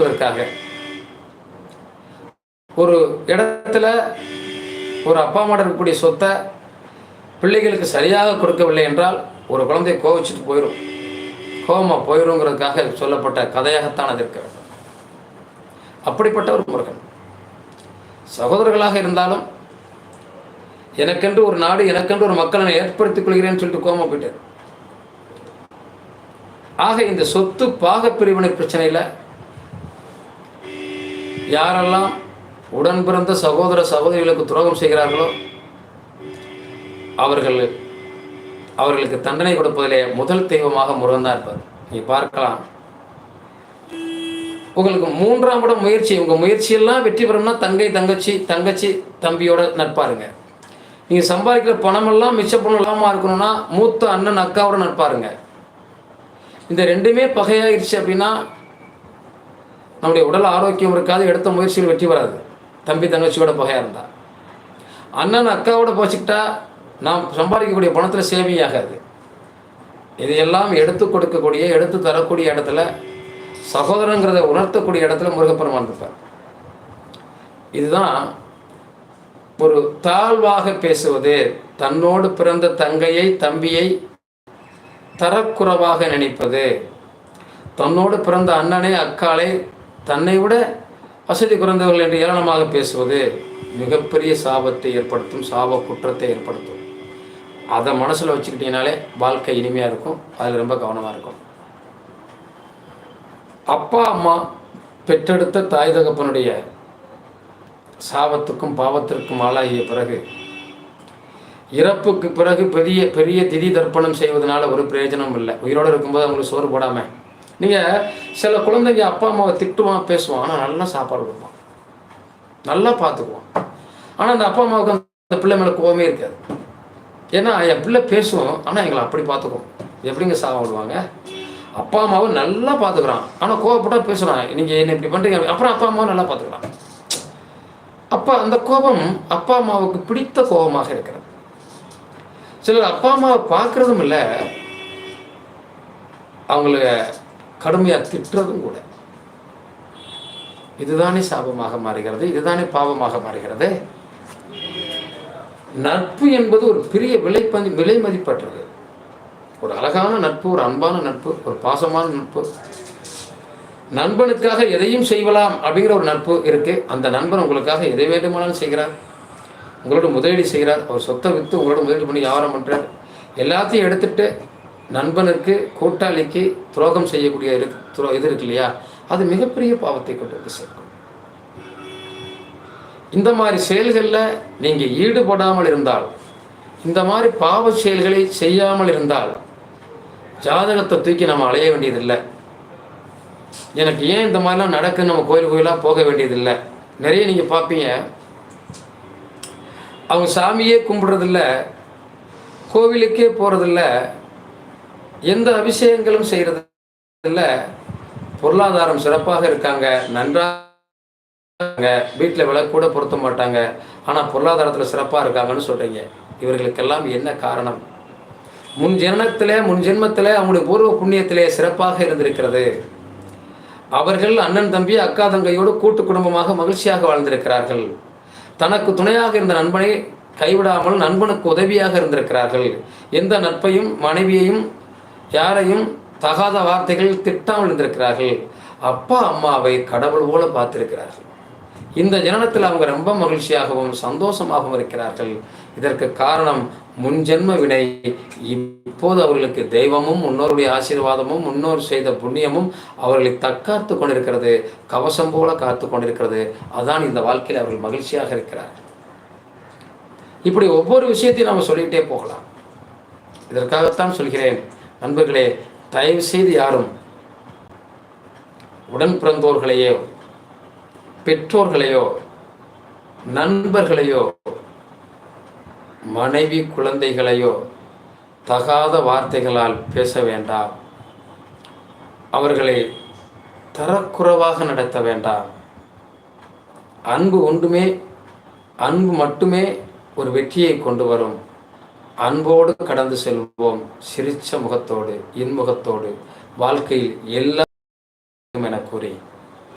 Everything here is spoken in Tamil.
செய்வதற்காக ஒரு இடத்துல ஒரு அப்பா அம்மா இருக்கக்கூடிய சொத்தை பிள்ளைகளுக்கு சரியாக கொடுக்கவில்லை என்றால் ஒரு குழந்தை கோவிச்சுட்டு போயிடும் கோபமாக போயிடுங்கிறதுக்காக சொல்லப்பட்ட கதையாகத்தான் அது இருக்க வேண்டும் அப்படிப்பட்ட ஒரு முருகன். சகோதரர்களாக இருந்தாலும் எனக்கென்று ஒரு நாடு எனக்கென்று ஒரு மக்களை நான் ஏற்படுத்திக் கொள்கிறேன்னு சொல்லிட்டு கோமா போயிட்டார். ஆக இந்த சொத்து பாக பிரிவினை பிரச்சனையில் யாரெல்லாம் உடன் பிறந்த சகோதர சகோதரிகளுக்கு துரோகம் செய்கிறார்களோ அவர்கள் அவர்களுக்கு தண்டனை கொடுப்பதிலே முதல் தெய்வமாக முருகன் தான் இருப்பார். நீ பார்க்கலாம். உங்களுக்கு மூன்றாம் இடம் முயற்சி. உங்கள் முயற்சியெல்லாம் வெற்றி பெறணும்னா தங்கை தங்கச்சி தங்கச்சி தம்பியோட நட்பாருங்க. நீங்கள் சம்பாதிக்கிற பணமெல்லாம் மிச்ச பணம் இல்லாமல் இருக்கணும்னா மூத்த அண்ணன் அக்காவோட நட்பாருங்க. இந்த ரெண்டுமே பகையாயிருச்சு அப்படின்னா நம்முடைய உடல் ஆரோக்கியம் இருக்காது எடுத்த முயற்சியில் வெற்றி வராது தம்பி தங்கச்சியோட பகையாக இருந்தா. அண்ணன் அக்காவோட போச்சுக்கிட்டா நாம் சம்பாதிக்கக்கூடிய பணத்தில் சேவிங் ஆகாது. இதையெல்லாம் எடுத்து கொடுக்கக்கூடிய எடுத்து தரக்கூடிய இடத்துல சகோதரங்கிறத உணர்த்தக்கூடிய இடத்துல முருகப்பெருமான் இருப்பார். இதுதான் ஒரு தாழ்வாக பேசுவது. தன்னோடு பிறந்த தங்கையை தம்பியை தரக்குறைவாக நினைப்பது. தன்னோடு பிறந்த அண்ணனை அக்காலை தன்னை விட வசதி குறைந்தவர்கள் என்று ஏளனமாக பேசுவது மிகப்பெரிய சாபத்தை ஏற்படுத்தும் சாப குற்றத்தை ஏற்படுத்தும். அதை மனசில் வச்சுக்கிட்டீங்கனாலே வாழ்க்கை இனிமையாக இருக்கும் அதில் ரொம்ப கவனமாக இருக்கும். அப்பா அம்மா பெற்றெடுத்த தாய் தகப்பனுடைய சாபத்துக்கும் பாவத்திற்கும் ஆளாகிய பிறகு இறப்புக்கு பிறகு பெரிய பெரிய திதி தர்ப்பணம் செய்வதனால ஒரு பிரயோஜனம் இல்லை. உயிரோடு இருக்கும்போது அவங்களுக்கு சோறு போடாமல் நீங்கள் சில குழந்தைங்க அப்பா அம்மாவை திட்டுவான் பேசுவான் ஆனால் நல்லா சாப்பாடு கொடுப்பான். நல்லா பார்த்துக்குவான். ஆனால் அந்த அப்பா அம்மாவுக்கு அந்த பிள்ளை மேலே கோவமே இருக்காது. ஏன்னா என் பிள்ளை பேசுவோம் ஆனால் எங்களை அப்படி பார்த்துக்குவோம் எப்படிங்க சாபம் விடுவாங்க? அப்பா அம்மாவை நல்லா பார்த்துக்குறான். ஆனால் கோவப்பட்டா பேசுகிறான் நீங்கள் என்ன இப்படி பண்ணுறீங்க அப்புறம் அப்பா அம்மாவை நல்லா பார்த்துக்குறான். அப்பா அந்த கோபம் அப்பா அம்மாவுக்கு பிடித்த கோபமாக இருக்கிறது. சிலர் அப்பா அம்மாவை பார்க்கறதும் இல்லை. அவங்கள கடுமையாக திட்டுறதும் கூட. இதுதானே சாபமாக மாறுகிறது இதுதானே பாவமாக மாறுகிறது. நட்பு என்பது ஒரு பெரிய விலை பதி விலை மதிப்பற்றது. ஒரு அழகான நட்பு ஒரு அன்பான நட்பு ஒரு பாசமான நட்பு. நண்பனுக்காக எதையும் செய்யலாம் அப்படிங்கிற ஒரு நட்பு இருக்கு. அந்த நண்பன் உங்களுக்காக எதை வேண்டுமானாலும் செய்கிறார். உங்களோட முதலீடு செய்கிறார். அவர் சொத்தை விற்று உங்களோட முதலீடு பண்ணி வியாபாரம் பண்ணுறார் எல்லாத்தையும் எடுத்துட்டு நண்பனுக்கு கூட்டாளிக்கு துரோகம் செய்யக்கூடிய இரு துரோ இது இருக்கு இல்லையா? அது மிகப்பெரிய பாவத்தை கொண்டு வந்து சேர்க்கும். இந்த மாதிரி செயல்களில் நீங்கள் ஈடுபடாமல் இருந்தால் இந்த மாதிரி பாவ செயல்களை செய்யாமல் இருந்தால் ஜாதகத்தை தூக்கி நம்ம அலைய வேண்டியதில்லை. எனக்கு ஏன் இந்த மாதிரிலாம் நடக்குன்னு நம்ம கோயில் கோயிலாக போக வேண்டியதில்லை? நிறைய நீங்கள் பார்ப்பீங்க. அவங்க சாமியே கும்பிட்றதில்ல. கோவிலுக்கே போகிறதில்ல எந்த அபிஷேகங்களும் செய்கிறது இல்லை பொருளாதாரம் சிறப்பாக இருக்காங்க. நன்றாக வீட்டில் விலை கூட பொருத்த மாட்டாங்க. ஆனால் பொருளாதாரத்தில் சிறப்பாக இருக்காங்கன்னு சொல்கிறீங்க இவர்களுக்கெல்லாம் என்ன காரணம்? முன் ஜனனத்திலே முன் ஜென்மத்திலே அவங்களுடைய பூர்வ புண்ணியத்திலே சிறப்பாக இருந்திருக்கிறது. அவர்கள் அண்ணன் தம்பி அக்கா தங்கையோடு கூட்டு குடும்பமாக மகிழ்ச்சியாக வாழ்ந்திருக்கிறார்கள். தனக்கு துணையாக இருந்த நண்பனை கைவிடாமல் நண்பனுக்கு உதவியாக இருந்திருக்கிறார்கள். எந்த நட்பையும் மனைவியையும் யாரையும் தகாத வார்த்தைகள் திட்டாமல் இருந்திருக்கிறார்கள். அப்பா அம்மாவை கடவுள் போல பார்த்திருக்கிறார்கள். இந்த ஜனனத்தில் அவங்க ரொம்ப மகிழ்ச்சியாகவும் சந்தோஷமாகவும் இருக்கிறார்கள். இதற்கு காரணம் முன்ஜென்ம வினை. இப்போது அவர்களுக்கு தெய்வமும் முன்னோருடைய ஆசீர்வாதமும் முன்னோர் செய்த புண்ணியமும் அவர்களை தற்காத்து கொண்டிருக்கிறது. கவசம் போல காத்து கொண்டிருக்கிறது. அதான் இந்த வாழ்க்கையில் அவர்கள் மகிழ்ச்சியாக இருக்கிறார் இப்படி ஒவ்வொரு விஷயத்தையும் நாம் சொல்லிக்கிட்டே போகலாம். இதற்காகத்தான் சொல்கிறேன். நண்பர்களே தயவு செய்து யாரும் உடன் பிறந்தோர்களையோ பெற்றோர்களையோ நண்பர்களையோ மனைவி குழந்தைகளையோ தகாத வார்த்தைகளால் பேச வேண்டாம். அவர்களை தரக்குறைவாக நடத்த வேண்டாம். அன்பு ஒன்றுமே அன்பு மட்டுமே ஒரு வெற்றியை கொண்டு வரும். அன்போடு கடந்து செல்வோம் சிரிச்ச முகத்தோடு இன்முகத்தோடு. வாழ்க்கையில் எல்லா